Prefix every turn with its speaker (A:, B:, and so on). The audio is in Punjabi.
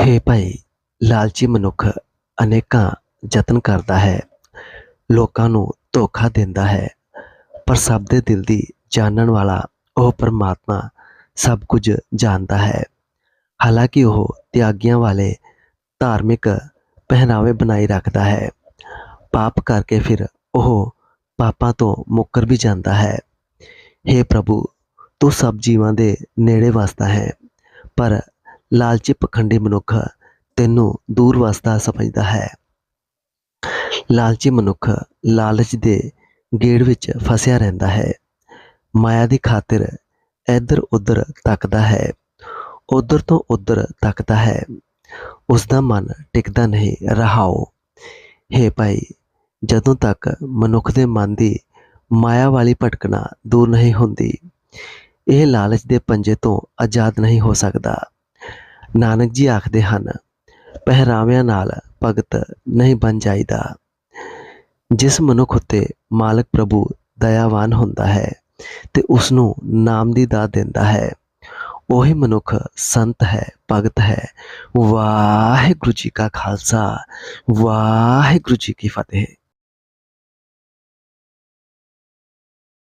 A: ਹੇ ਭਾਈ ਲਾਲਚੀ ਮਨੁੱਖ ਅਨੇਕਾਂ ਯਤਨ ਕਰਦਾ ਹੈ, ਲੋਕਾਂ ਨੂੰ ਧੋਖਾ ਦਿੰਦਾ ਹੈ, ਪਰ ਸਭ ਦੇ ਦਿਲ ਦੀ ਜਾਣਨ ਵਾਲਾ ਉਹ ਪਰਮਾਤਮਾ ਸਭ ਕੁਝ ਜਾਣਦਾ ਹੈ। ਹਾਲਾਂਕਿ ਉਹ ਤਿਆਗੀਆਂ ਵਾਲੇ ਧਾਰਮਿਕ ਪਹਿਨਾਵੇ ਬਣਾਈ ਰੱਖਦਾ ਹੈ। ਪਾਪ ਕਰਕੇ ਫਿਰ ਉਹ ਪਾਪਾਂ ਤੋਂ ਮੁੱਕਰ ਵੀ ਜਾਂਦਾ ਹੈ। हे ਪ੍ਰਭੂ, ਤੂੰ ਸਭ ਜੀਵਾਂ ਦੇ ਨੇੜੇ ਵਸਦਾ ਹੈ, ਪਰ ਲਾਲਚੀ ਪਖੰਡੀ ਮਨੁੱਖ ਤੈਨੂੰ ਦੂਰ ਵਸਦਾ ਸਮਝਦਾ ਹੈ। ਲਾਲਚੀ ਮਨੁੱਖ ਲਾਲਚ ਦੇ ਗੇੜ ਵਿੱਚ ਫਸਿਆ ਰਹਿੰਦਾ ਹੈ। ਮਾਇਆ ਦੀ ਖਾਤਰ ਇੱਧਰ ਉੱਧਰ ਤੱਕਦਾ ਹੈ। ਉੱਧਰ ਤੋਂ ਉੱਧਰ ਤੱਕਦਾ ਹੈ। ਉਸ ਦਾ ਮਨ ਟਿਕਦਾ ਨਹੀਂ, ਰਹਾਓ। ਹੇ ਭਾਈ, ਜਦੋਂ ਤੱਕ ਮਨੁੱਖ ਦੇ ਮਨ ਦੀ ਮਾਇਆ ਵਾਲੀ ਭਟਕਣਾ ਦੂਰ ਨਹੀਂ ਹੁੰਦੀ, ਇਹ ਲਾਲਚ ਦੇ ਪੰਜੇ ਤੋਂ ਆਜ਼ਾਦ ਨਹੀਂ ਹੋ ਸਕਦਾ। ਨਾਨਕ ਜੀ ਆਖਦੇ ਹਨ, ਪਹਿਰਾਵਿਆਂ ਨਾਲ ਭਗਤ ਨਹੀਂ ਬਣ ਜਾਈਦਾ। ਜਿਸ ਮਨੁੱਖ ਉਤੇ ਮਾਲਕ ਪ੍ਰਭੂ ਦਇਆਵਾਨ ਹੁੰਦਾ ਹੈ ਤੇ ਉਸ ਨੂੰ ਨਾਮ ਦੀ ਦਾਤ ਦਿੰਦਾ ਹੈ, ਉਹੀ ਮਨੁੱਖ ਸੰਤ ਹੈ, ਭਗਤ ਹੈ। ਵਾਹਿਗੁਰੂ ਜੀ ਕਾ ਖਾਲਸਾ, ਵਾਹਿਗੁਰੂ ਜੀ ਕੀ ਫਤਿਹ।